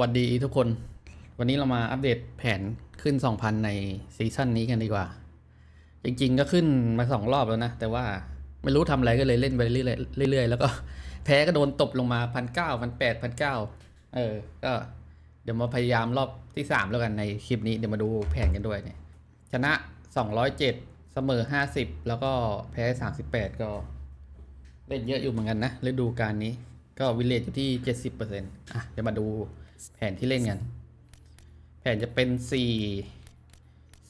วัสดีทุกคน วันนี้เรามาอัปเดตแผนขึ้น 2,000 ในซีซั่นนี้กันดีกว่า จริงๆ ก็ขึ้นมาสองรอบแล้วนะ แต่ว่าไม่รู้ทำอะไรก็เลยเล่นไปเรื่อยๆเรื่อยแล้วก็แพ้ก็โดนตบลงมาพันเก้าพันแปดพันเก้าเออ ก็เดี๋ยวมาพยายามรอบที่ 3 แล้วกันในคลิปนี้เดี๋ยวมาดูแผนกันด้วยเนี่ย ชนะ 207 เสมอ 50 แล้วก็แพ้ 38 ก็เล่นเยอะอยู่เหมือนกันนะฤดูกาลนี้ ก็วิลเลจอยู่ที่ 70%อะเดี๋ยวมาดู แผนที่เล่นกัน แผนจะเป็น4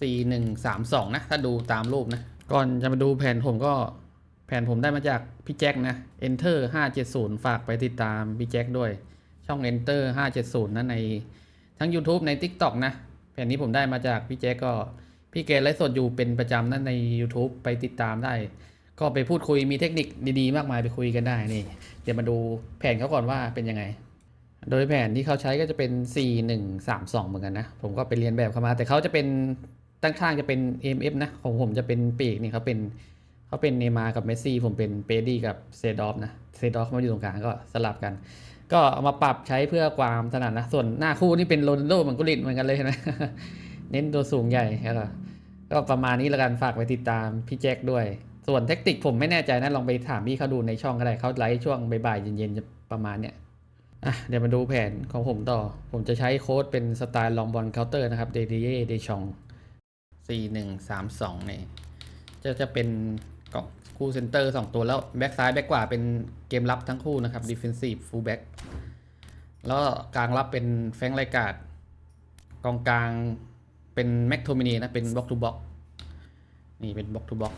4 1 3 2นะ ถ้าดูตามรูปนะ ก่อนจะมาดูแผนผมก็แผนผมได้มาจากพี่แจ็คนะ Enter 570 ฝากไปติดตามพี่แจ็คด้วย ช่อง Enter 570 นะในทั้ง YouTube ใน TikTok นะ แผนนี้ผมได้มาจากพี่แจ็คก็พี่แกไลฟ์สดอยู่เป็นประจำนั่นใน YouTube ไปติดตามได้ ก็ไปพูดคุยมีเทคนิคดีๆ มากมายไปคุยกันได้นี่ เดี๋ยวมาดูแผนเขาก่อนว่าเป็นยังไง โดยแผนที่เขาใช้ก็จะเป็น 4 1 3 2 เหมือนกันนะ ผมก็ไปเรียนแบบเขามา แต่เขาจะเป็นตั้งข้างจะเป็น MF นะ ของผมจะเป็นปีกนี่เขาเป็นเขาเป็นเนยมากับเมสซี่ ผมเป็นเปดี้กับเซดอฟนะ เซดอฟมาอยู่ตรงกลางก็สลับกัน ก็เอามาปรับใช้เพื่อความถนัดนะ ส่วนหน้าคู่นี่เป็นโรนัลโดเหมือนกุลิตเหมือนกันเลยนะ เน้นตัวสูงใหญ่ครับก็ประมาณนี้ล้วกันฝากไปติดตามพี่แจ็คด้วย ส่วนเทคนิคผมไม่แน่ใจนะลองไปถามพี่เขาดูในช่องก็ได้เขาไลฟ์ช่วงบ่ายๆเย็นๆจะประมาณเนี้ย อะเดี๋ยวมาดูแผนของผมต่อ ผมจะใช้โค้ดเป็นสไตล์ลองบอลเคาน์เตอร์นะครับเดดิเย่เดชองสี่หนึ่งสามสองเนี่ยจะจะเป็นกองคู่เซนเตอร์สองตัวแล้ว แบ็กซ้ายแบ็กขวาเป็นเกมรับทั้งคู่นะครับดิฟเฟนซีฟฟูลแบ็กแล้วกลางรับเป็นแฟงไรกาดกองกลางเป็นแม็กโทมินีนะ เป็นบล็อกทูบ็อกนี่เป็นบล็อกทูบ็อก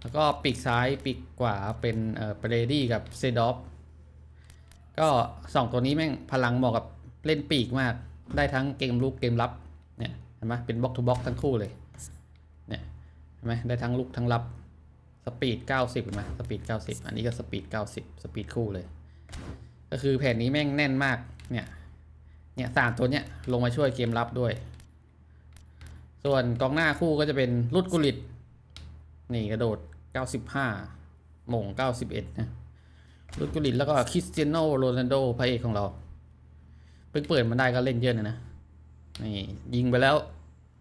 แล้วก็ปีกซ้ายปีกขวาเป็นเอ่อเบรดี้กับเซดอฟ ก็สองตัวนี้แม่งพลังเหมาะกับเล่นปีกมาก ได้ทั้งเกมลุกเกมรับ เนี่ยเห็นไหมเป็นบล็อกทูบล็อกทั้งคู่เลย เนี่ยเห็นไหมได้ทั้งลุกทั้งรับ สปีด 90เห็นไหมสปีด 90 อันนี้ก็สปีด 90 สปีดคู่เลย ก็คือแผนนี้แม่งแน่นมาก เนี่ย เนี่ยสามตัวเนี้ยลงมาช่วยเกมรับด้วย ส่วนกองหน้าคู่ก็จะเป็นรุดกุลิต นี่กระโดด 95หม่ง91นะ ลุดกุลิตแล้วก็คริสเตียโนโรนัลโดพระเอกของเราเพิ่งเปิดมาได้ก็เล่นเยอะนะนะนี่ยิงไปแล้ว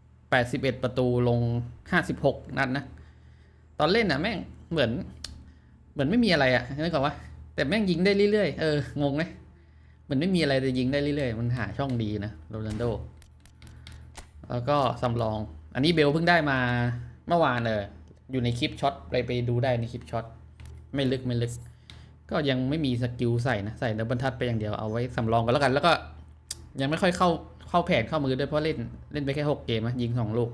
81 ประตูลง 56 นัดนะ ตอนเล่นน่ะแม่งเหมือน เหมือนไม่มีอะไรอะนึกออกว่าแต่แม่งยิงได้เรื่อยๆ เอองงไหมเหมือนไม่มีอะไรแต่ยิงได้เรื่อยๆ มันหาช่องดีนะโรนัลโดแล้วก็สำรอง อันนี้เบลเพิ่งได้มาเมื่อวานเอออยู่ในคลิปช็อตไปไปดูได้ในคลิปช็อตไม่ลึกไม่ลึก ก็ยังไม่มีสกิลใส่นะ ใส่ดับบเบิลทัชไปอย่างเดียวเอาไว้สำรองกันแล้วกัน แล้วก็ยังไม่ค่อยเข้าเข้าแผนเข้ามือด้วยเพราะเล่นเล่นไปแค่หกเกมนะยิงสองลูก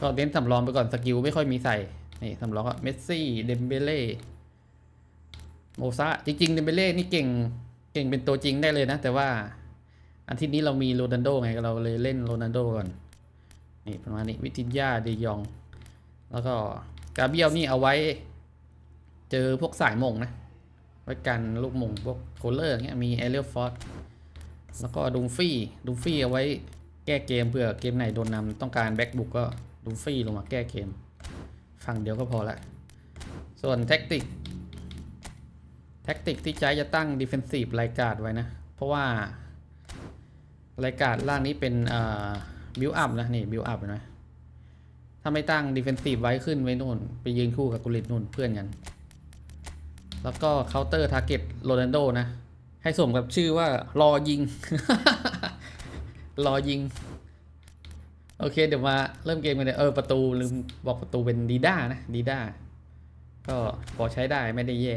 ก็เน้นสำรองไปก่อนสกิลไม่ค่อยมีใส่นี่สำรองก็เมสซี่เดมเบเล่โมซาจริงๆเดมเบเล่นี่เก่งเก่งเป็นตัวจริงได้เลยนะ แต่ว่าอาทิตย์นี้เรามีโรนัลโดไงเราเลยเล่นโรนัลโดก่อนนี่ประมาณนี้วิทินยาเดยอง แล้วก็กาเบียลนี่เอาไว้ เจอพวกสายมงนะ ว้กันลูกมงพวกโคลเลอร์เงี้ยมีเอเรียลฟอร์ดแล้วก็ดุงฟี่ดุงฟี่เอาไว้แก้เกมเผื่อเกมไหนโดนนำต้องการแบ็กบุกก็ดุงฟี่ลงมาแก้เกม ฝั่งเดียวก็พอละ ส่วนแท็กติก แท็กติกที่ใช้จะตั้งดิเฟนซีฟรายการไว้นะ เพราะว่ารายการล่างนี้เป็นบิวอัพนะนี่บิวอัพเห็นไหมถ้าไม่ตั้งดิเฟนซีฟไว้ขึ้นไว้นู่น ไปยืนคู่กับกุลิตนู่นเพื่อนกัน แล้วก็เคาน์เตอร์ทาร์เก็ตโรนัลโดนะ ให้สมกับชื่อว่ารอยิง รอยิง โอเค เดี๋ยวมาเริ่มเกมกันเลยเออประตูลืมบอกประตูเป็นดีด้านะดีด้าก็พอใช้ได้ไม่ได้แย่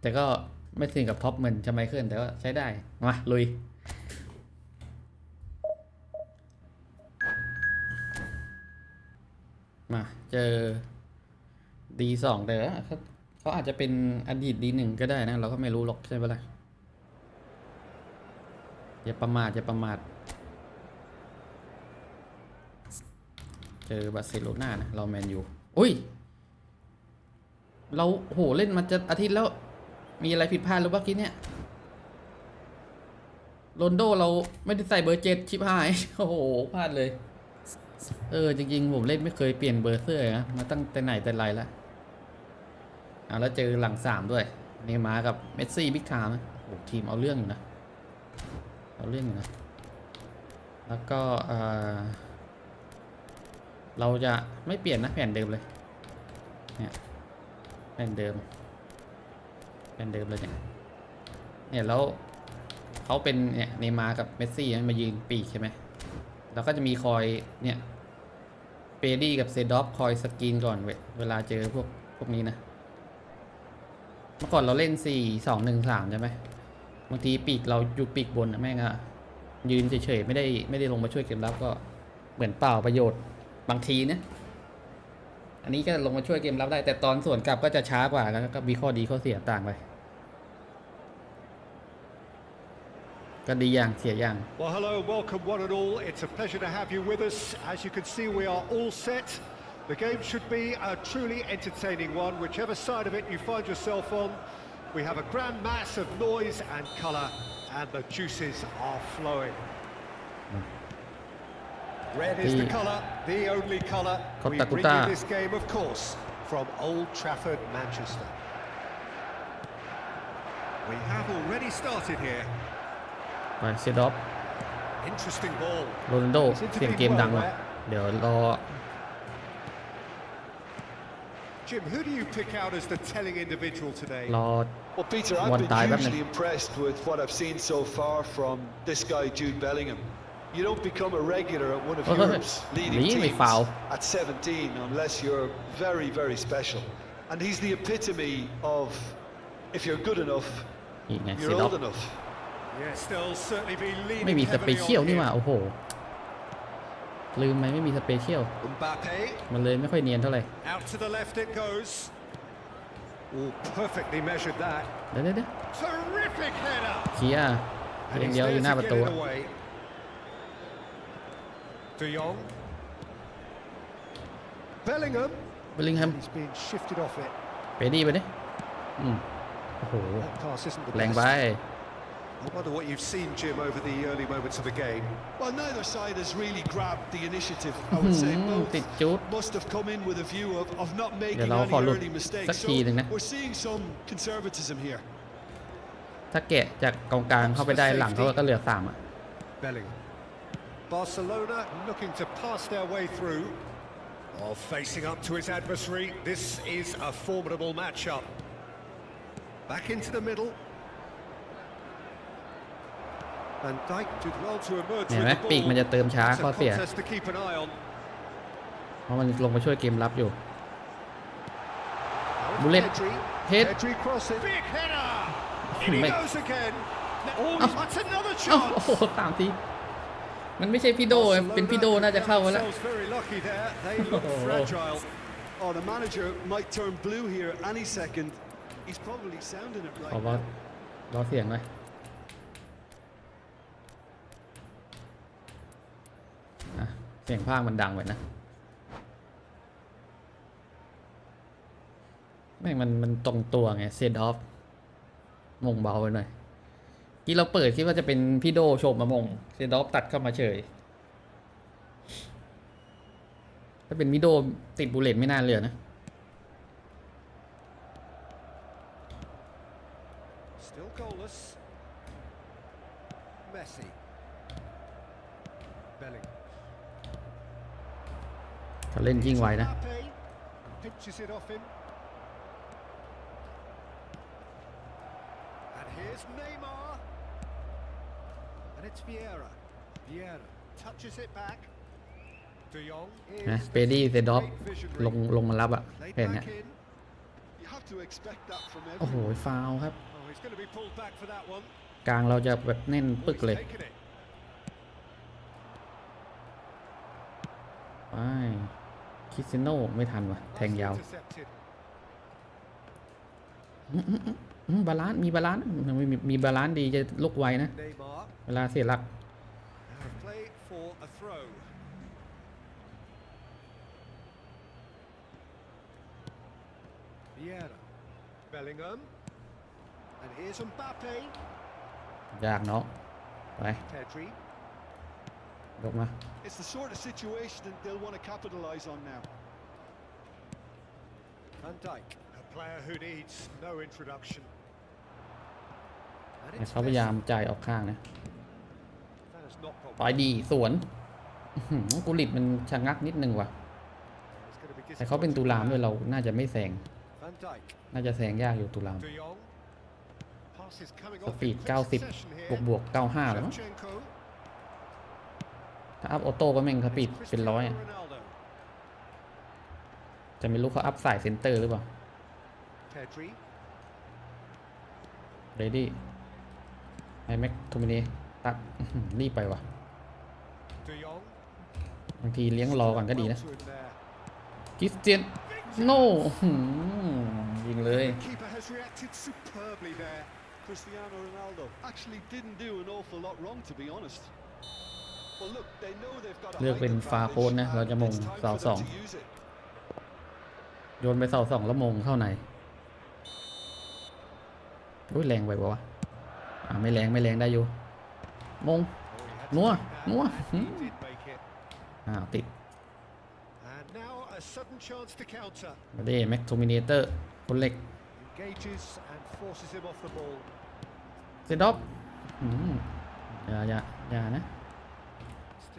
แต่ก็ไม่ถึงกับท็อปเหมือนจะไม่เคิลแต่ว่าใช้ได้ มา ลุยมา เจอดีสองแต่ว่าเขา เขาอาจจะเป็นอดีตดีหนึ่งก็ได้นะ เราก็ไม่รู้หรอกใช่ไหมล่ะอย่าประมาทอย่าประมาทเจอบาร์เซโลนานะเราแมนยูอุ้ย เราโหเล่นมาจะอาทิตย์แล้ว มีอะไรผิดพลาดหรือเปล่ากี้เนี่ยโรนโดเราไม่ได้ใส่เบอร์เจ็ดชิบหาย โอ้โหพลาดเลย เออ จริง ๆ ผมเล่นไม่เคยเปลี่ยนเบอร์เสื้อนะมาตั้งแต่ไหนแต่ไรแล้ว อ่าแล้วเจอหลังสามด้วยเนย์มากับเมสซี่บิ๊กไทม์นะโอ้ทีมเอาเรื่องอยู่นะเราเล่นอยู่นะ แล้วก็เออเราจะไม่เปลี่ยนนะแผ่นเดิมเลย เนี่ยแผ่นเดิมแผ่นเดิมเลยเนี่ย เนี่ยแล้วเขาเป็นเนี่ยเนย์มากับเมสซี่มายืนปีกใช่ไหมแล้วก็จะมีคอยเนี่ยเปดี้กับเซดอฟคอยสกรีนก่อนเวเวลาเจอพวกพวกนี้นะ เมื่อก่อนเราเล่น4 2 1 3ใช่ไหมบางทีปีกเราอยู่ปีกบนนะแม่งอะยืนเฉยๆไม่ได้ไม่ได้ลงมาช่วยเกมรับก็เหมือนเปล่าประโยชน์บางทีนะอันนี้ก็ลงมาช่วยเกมรับได้ แต่ตอนส่วนกลับก็จะช้ากว่าแล้วก็มีข้อดีข้อเสียต่างไปก็ดีอย่างเสียอย่าง Well, hello, welcome one and all. It's a pleasure to have you with us. As you can see, we are all set. The game should be a truly entertaining one, whichever side of it you find yourself on. We have a grand mass of noise and colour, and the juices are flowing. Red is the The- colour, the only colour. We Kotta bring Kutta. you this game, of course, from Old Trafford, Manchester. We have already started here. ไปเซดอฟ Interesting ball. โรนัลโดเสียงเกมดังว่ะ เดี๋ยวรอ Jim, who do you pick out as the telling individual today? รอ Well, Peter, I've One been dive, haven't hugely it? impressed with what I've seen so far from this guy, Jude Bellingham. You don't become a regular at one of Oh, oh, oh. Europe's leading Really teams foul. at 17 unless you're very, very special. And he's the epitome of if you're good enough, อีกไงเซ you're ดอฟ old enough. Yes, they'll certainly be ไม่ leaning มีสเป heavily เชียล on นี่หว่า him. โอ้โห ลืมไหมไม่มีสเปเชียล Mbappe, มันเลยไม่ค่อยเนียนเท่าไหร่ out to the left it goes. Oh, perfectly measured that. เดี๋ยวเดี๋ยวเดี๋ยว Terrific header. เคลียร์ And อย่าง he's เดียวอยู่ there หน้า to ประ get ตู it อะ away. De Jong. Bellingham. เบลลิงแฮม He's being shifted off it. เปดี้ไปดิอืมโอ้โห That pass isn't the แรงไป best. I wonder what you've seen, Jim, over the early moments of the game. Well, neither side has really grabbed the initiative. I would say อืม both ติดจุด must have come in with a view of, of not making Giờ nó any khỏi luật. early mistakes. Sắc So chi này nè. we're seeing some conservatism here. ถ้าแกะจากกองกลางเข้าไปได้หลังเขาก็เหลือสามอ่ะ Bellingham. Barcelona looking to pass their way through. Oh, facing up to his adversary. This is a formidable matchup. Back into the middle. เห็น with ไหม the ปีก ball. มันจะเติมช้า It's ข้อ a เสีย contest to keep an eye on. เพราะมันลงมาช่วยเกมรับอยู่ Now Bullet. Pedri. Hit. Pedri crossing. Big header. In he Mate. goes again. Oh, Oh. that's another เอ้า chance. โอ้โหสามทีมันไม่ใช่พี่โดอะเป็นพี่โดน่าจะเข้าแล้ว Themselves very lucky there. They look Oh. fragile. Oh, the manager might turn blue here any second. He's probably sounding it ขอ right รอ now. รอเสียงหน่อยอะ เสียงภาคมันดังไปนะแม่งมันมันตรงตัวไงเซดอฟมงเบาไปหน่อยที่เราเปิดคิดว่าจะเป็นพี่โดโชมมามงเซดอฟตัดเข้ามาเฉย ถ้าเป็นมิโดติดบูเลตไม่น่าเหลือนะ Still goalless. Messi. Bellingham. เขาเล่นยิ่งไวนะ Mbappe pinches it off him. And here's Neymar. And it's Vieira. Vieira touches it back. De Jong นะ is เปดี้เซดอฟ great visionary. ลงลงมารับอะ Played แผ่น back เนี่ย in. You have to expect that from โอ้โห everyone. ฟาวครับ Oh, he's going to be pulled back for that one. กลางเราจะแบบแน่น Oh, ปึก he's เลย taken it. ไป คิสเซโนไม่ทันว่ะแทงยาว Intercepted. อืมบาลานซ์มีบาลานซ์มีมีมีบาลานซ์ดีจะลุกไวนะ Neymar. เวลาเสียหลัก Now a play for a throw. Vieira. Bellingham. And here's Mbappe. ยากเนาะไป Pedri. ยกมา It's the sort of situation that they'll want to capitalise on now. Van Dijk. A player who needs no introduction. And เนี่ย it's เขาพยายาม Messi. จ่ายออกข้างนะ it's not gone ปล่อยดีสวนอื้อหือกุลิตมันชะงักนิดนึงว่ะ It's gonna be แต่เขาเป็นตุลามด้วยเราน่าจะไม่แซง Van Dijk น่าจะแซงยากอยู่ตุลาม De Jong passes coming ส off ปีด in quick 90 succession บวก here บวก 95แล้วมั้ง Shevchenko ถ้าอัพออโต้ก็แม่งส and ปีดเป็นร้อย Cristiano อะจะไม่รู้เขาอัพสายเซนเตอร์หรือเปล่าเรดี้ไอแม็กโทมินีตักรีบไปว่ะบางทีเลี้ยงรอก่อนก็ดีนะ well to him there. คริสเตียนโน่ยิงเลย เลือกเป็นฟาโคนนะ เราจะมงเสาสองโยนไปเสาสองแล้วมงเข้าในอุ้ยแรงไปปะวะอ่าไม่แรงไม่แรงได้อยู่ มง นัว นัวอ้าวติดมาดิแม็กโทมิเนเตอร์คนเล็กเซด็อฟอย่าอย่าอย่านะ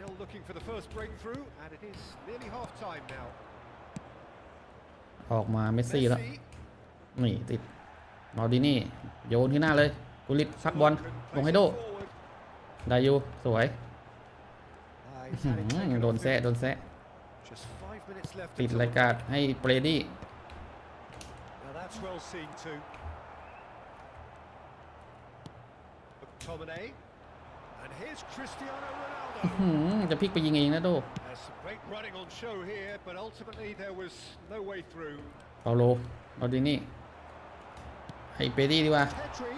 still looking for the first breakthrough and it is nearly half time now ออกมาเมสซี่แล้ว Messi นี่ติดมาดินี่ โยนขึ้นหน้าเลยกุลิตพักบอล can ลง place ให้ it โด forward. ได้อยู่สวย Ah, he's อื้อ had it หือ taken โดน off แซะ him. โดนแซะ Just five minutes left ติด until รายการให้เบรดี้ Now that's well seen too. McTominay. จะพลิกไปยิงเองนะโด There's some great running on show here, but ultimately there was no way through. เปาโลมาดินี่ให้เบรดี้ดีกว่า Petri,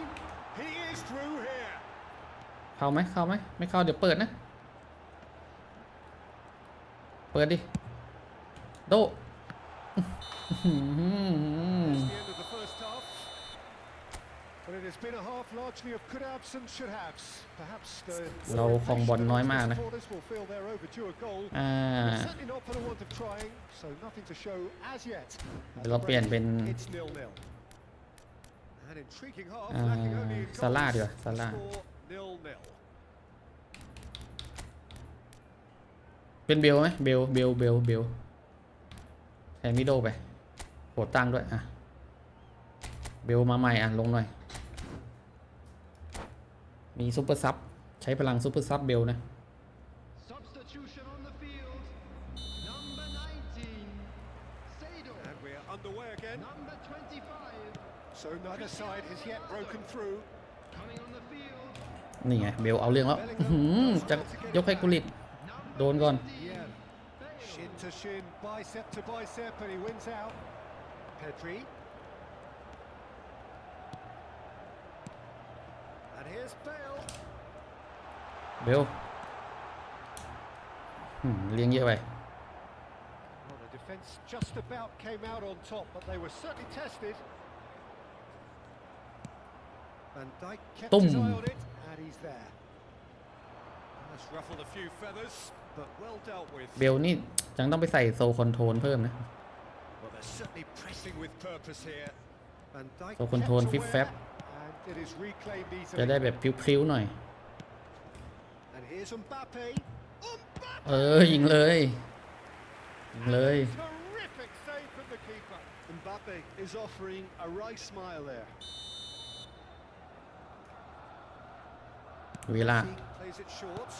he is through here. เข้าไหมเข้าไหมไม่เข้าเดี๋ยวเปิดนะ เปิดดิ โด เราครองบอลน้อยมากนะ supporters will feel they're overdue a goal. อ่า Certainly not for the want of trying, so nothing to show as yet. At เดี๋ยวเราเปลี่ยนเป็น It's nil nil. An intriguing half, อ่า lacking only in ซาร่า goals. ดีกว่าซาร่า Score nil nil. เป็นเบลไหมเบลเบลเบลเบลแทนมิโดไปโหดตั้งด้วย อ่ะ เบลมาใหม่อ่ะ ลงหน่อย มีซุปเปอร์ซับใช้พลังซุปเปอร์ซับเบลนะ Substitution on the field. Number 19, Sado. And we're underway again. Number 25, So neither side has yet broken through. coming on the field. นี่ไงเบลเอาเรื่องแล้วอื้อหือจะยกให้กุลิตโดนก่อน Yeah. Shin to shin, bicep to bicep, and he wins out. Pedri. And here's Bale. เบลอืมเลี้ยงเยอะไป Well, the defence just about came out on top, but they were certainly tested. Van Dijk kept his Boom. eye on it, and he's there. That's ruffled a few feathers, but well dealt with. เบลนี่ยังต้องไปใส่โซคอนโทรลเพิ่มนะ Well, they're certainly pressing with purpose here. Van Dijk So control kept fifth fab. aware, and it is reclaimed จะได้ easily. แบบพริ้วๆหน่อย And here's Mbappe. Mbappe! เออยิงเลยยิงเลย Terrific save from the keeper. Mbappe is offering a right smile there. เวลา He plays it short.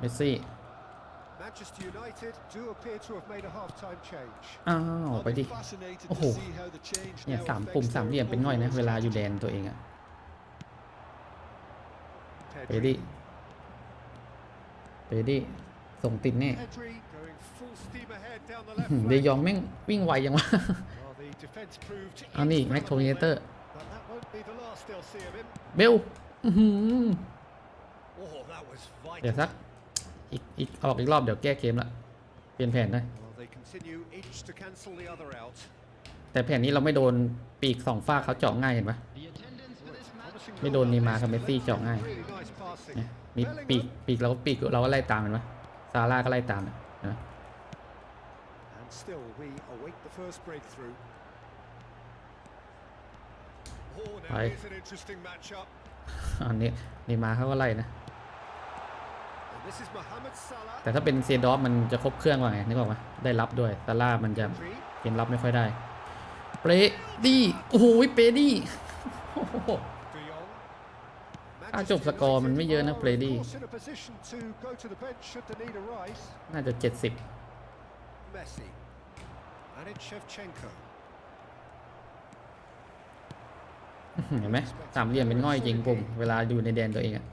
เมสซี่ Manchester United do appear to have made a half-time change. อ้าว I'll ไป be ดิ fascinated โอ้โห to see how the change เนี่ย now สามปุ่ม affects สามเหลี่ยม their เป็นง่อยนะ overall เวลาอยู่แด strategy. นตัวเองอะ เบ Pedri. ดี้เบดี้ส่งติดแน่ Pedri going full steam ahead down the อื้อ left หือเด flank. ยองแม่งวิ่งไวยังวะ Well, the defence proved เอานี่แม็กโทมิเนเตอร์ but that won't be the last they'll see of him. เบลอื้อหือ Oh, that was เดี๋ยว vital. สักอีกอีกออกอีกรอบเดี๋ยวแก้เกมละเปลี่ยนแผนได้ Well, they continue each to cancel the other out. แต่แผนนี้เราไม่โดนปีกสองฝ้ากเขาเจาะง่ายเห็นปะ The attendance for this match. Promising ไม่โดน goal นี like มาร์ this กับเมสซี่ to เจาะง่าย Really nice passing. เนี่ยมีปีกปีกเราก็ปีกเราก็ไล่ตามเห็นปะซาร่าก็ไล่ตามนะเห็นปะ And still, we await the first breakthrough. Oh, now Aye. here's an interesting matchup. อันนี้นีมาร์เขาก็ไล่นะ This is Mohamed Salah. แต่ถ้าเป็นเซดอฟมันจะครบเครื่องกว่าไงนึกออกไหมได้รับด้วยซาร่ามันจะ Three. เกมรับไม่ค่อยได้ เปรดี้โอ้โหเปรดี้โอ้โห De Jong. ถ้าจบสกอร์มันไม่เยอะนะ Manchester Brady United are, of course, in a position to go to the bench should the need arise. น่าจะ 70 Messi. And it's Shevchenko. เห็นไหมสามเหลี่ยมเป็นง่อยจริงปุ่มเวลาอยู่ในแดนตัวเองอะ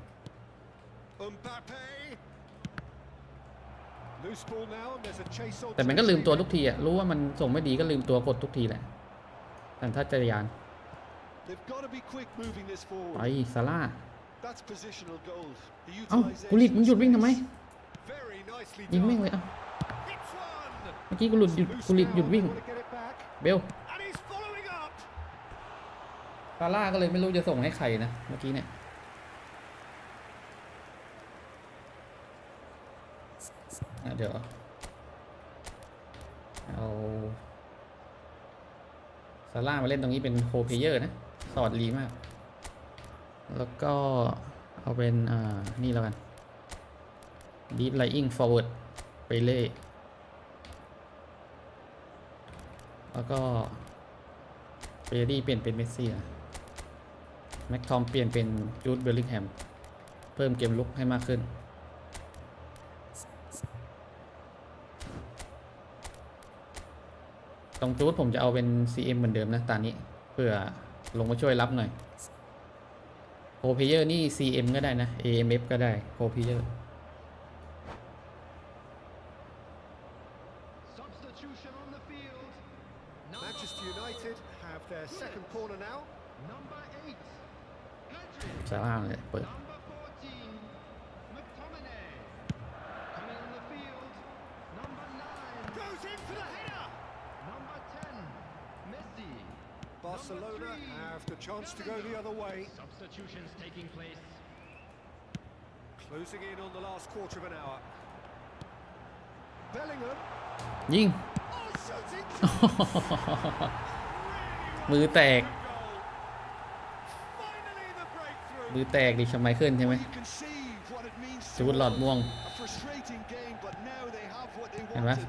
Mbappe. Loose ball now, and there's a chase on. แต่มันก็ลืมตัวทุกทีอะรู้ว่ามันส่งไม่ดีก็ลืมตัวกดทุกทีแหละแต่ถ้าจักรยาน They've got to be quick moving this ไป forward. ซาร่า That's positional gold. The เอ้า utilisation กุลิตมึงหยุดวิ่งทำไม Very nicely ยิง done. แม่งเลยเอ้า It's one. เมื่อกี้กูหลุดหยุด Loose กุลิต now, หยุดวิ่ง they wanna get it back. เบล And he's following up. ซาร่าก็เลยไม่รู้จะส่งให้ใครนะเมื่อกี้เนี่ยอะเดี๋ยวเอาซาร่ามาเล่นตรงนี้เป็นโคเพเยอร์นะ สอดลีมาก แล้วก็เอาเป็นอ่านี่แล้วกัน Deep Lying Forward ไปเล่แล้วก็เฟรดี้เปลี่ยนเป็นเมสซี่นะแม็กทอมเปลี่ยนเป็นจูดเบลลิงแฮม เพิ่มเกมลุกให้มากขึ้น ตรงจูดผมจะเอาเป็น CM เหมือนเดิมนะตอนนี้ เพื่อลงมาช่วยรับหน่อย โคเพเยอร์นี่ CM ก็ได้นะ AMF ก็ได้โคเพเยอร์ Substitution on the field. Number Manchester United have their second corner now. Number eight, Pedri. ซาร่าเลยเปิด Number 14, McTominay. Coming on the field, number nine, Goes in for the header. number 10, Messi. Barcelona Number three, have the chance to go the other way. Substitutions taking place. Closing in on the last quarter of an hour. Bellingham. ยิง Oh, shooting chance. มือแตก Good goal. Finally the breakthrough. มือแตกดิชไมเคิลใช่ไหม You can see what it means to จูดหลอดม่วง a frustrating game, but now they have what they เห็นไหม wanted.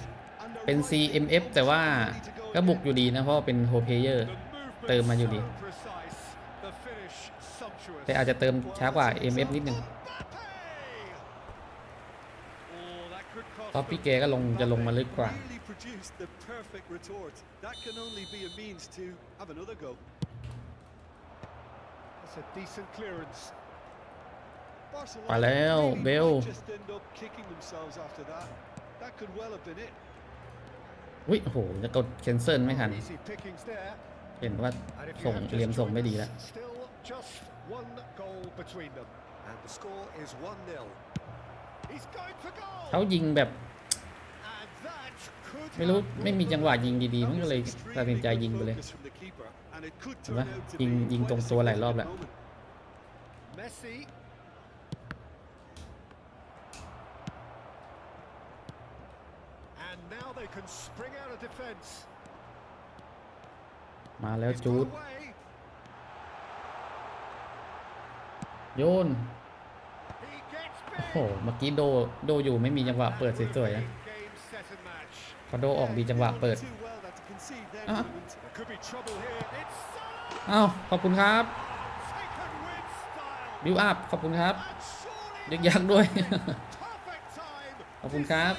and they're เป็น right in CMF แต่ว่า ready to go ก็บุก again. อยู่ดีนะ เพราะว่าเป็นโฮเพเยอร์ The movement เติมมาอยู่ดี so precise. The finish sumptuous. แต่อาจจะเติมช้ากว่า MF นิดนึง Mbappe. Oh, that could cost ท็อปพี่ them. เกก็ลงจะลงมาลึกกว่า Really produced the perfect retort. That can only be a means to have another go. That's a decent clearance. Barcelona ไปแล้ว really เบล might just end up kicking themselves after that. That could well have been it. อุ้ยโอ้โหจะกดแคนเซิลไม่ทัน Easy pickings there. เห็นว่า And if you ส่ง have just เรียมส่ง joined ไม่ดี us, แล้ว Still just one goal between them. And the score is 1-0. He's going for goal. เขายิงแบบ And that could ไม่รู้ have ไม่มีจังหวะยิงดีๆ That มันก็ was เลย extremely ตัดสินใจ good ยิงไปเลย focus from the keeper, and it could เห็นไหม turn out to ยิง be ยิง quite ตรง a ตัวหลายรอบ significant แล้ว moment. Messi. And now they can spring out of defence. มาแล้ว He's จูด got away. โยน He gets โอ้โห big. เมื่อกี้โดโดอยู่ไม่มีจังหวะเปิดสวยๆนะ Game, set and match. พอโดออกดีจังหวะเปิด Too well that to concede then, Ah. Clement. There could be trouble here. It's Salah. อ้าวขอบคุณครับ Taken with style. บิวอัพขอบคุณครับ And surely ยึกยักด้วย perfect time. ขอบคุณครับ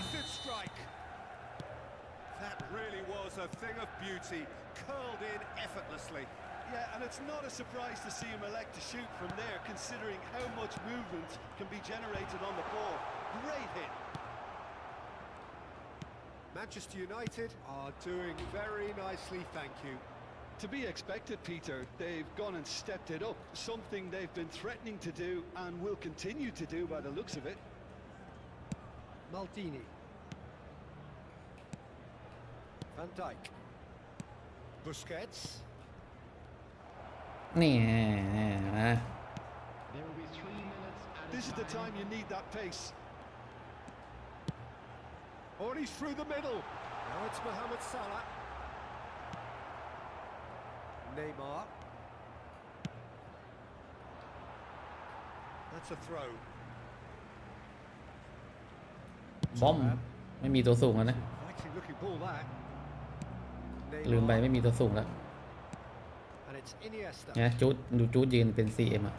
Decisive strike. That really was a thing of beauty, curled in effortlessly. Yeah, and it's not a surprise to see him elect to shoot from there, considering how much movement can be generated on the ball. Great hit. Manchester United are doing very nicely, thank you. To be expected, Peter. They've gone and stepped it up, something they've been threatening to do and will continue to do by the looks of it. Maldini. Van Dijk. minutes at This a is the time you need that pace. Oh, and he's through the middle. Now it's Mohamed Salah. Neymar. That's a throw. บอม ไม่มีตัวสูงแล้วนะ Fighting looking ball that. ลืมไป Neymar, ไม่มีตัวสูงแล้ว and it's Iniesta. นะจูดดูจูดยืนเป็น CM อะ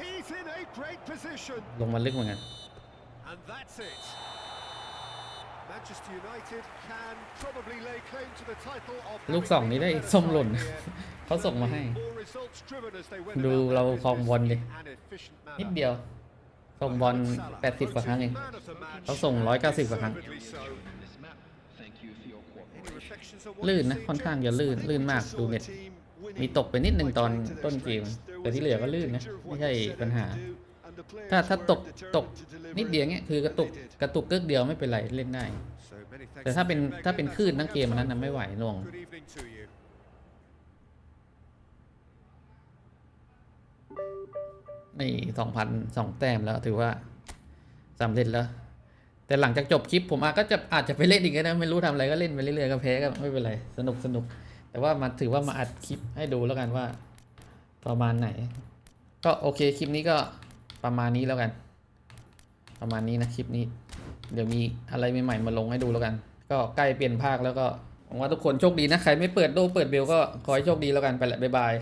He's in a great position, ลงมาลึกเหมือนกัน and that's it. Manchester United can probably lay claim to the title of ลูก having สองนี้ been ได้ the better ส้มหล่น side here. เขาส่งมาให้ Certainly more results driven as they went ดู about their เราครอง business บอลดิ in an efficient manner. นิดเดียว ส่งบอล 80 กว่าครั้งเอง Man of the match, เขาส่ง 190 กว่าครั้ง deservedly so. This map. Thank you for your Any cooperation. reflections on what ลื่นนะค่อนข้างจะลื่นลื่นมากดูเน็ตมีตกไปนิดหนึ่งตอนต้นเกม แต่ที่เหลือก็ลื่นนะไม่ใช่ปัญหา ถ้าถ้าตกตกนิดเดียวเงี้ยคือกระตุกกระตุกกึกเดียวไม่เป็นไรเล่นได้ แต่ถ้าเป็นถ้าเป็นคลื่นทั้งเกมนั้นนะไม่ไหวน่วงนี่สองพันสองแต้มแล้วถือว่าสำเร็จแล้ว แต่หลังจากจบคลิปผมอาจก็จะอาจจะไปเล่นอีกนะไม่รู้ทำอะไรก็เล่นไปเรื่อยๆก็แพ้ก็ไม่เป็นไรสนุกสนุก แต่ว่ามาถือว่ามาอัดคลิปให้ดูแล้วกันว่า ประมาณไหน ก็โอเคคลิปนี้ก็ประมาณนี้แล้วกัน ประมาณนี้นะคลิปนี้ เดี๋ยวมีอะไรใหม่ๆมาลงให้ดูแล้วกัน ก็ใกล้เปลี่ยนภาคแล้วก็หวังว่าทุกคนโชคดีนะใครไม่เปิดโดเปิดเบลก็ขอให้โชคดีแล้วกันไปละบ๊ายบาย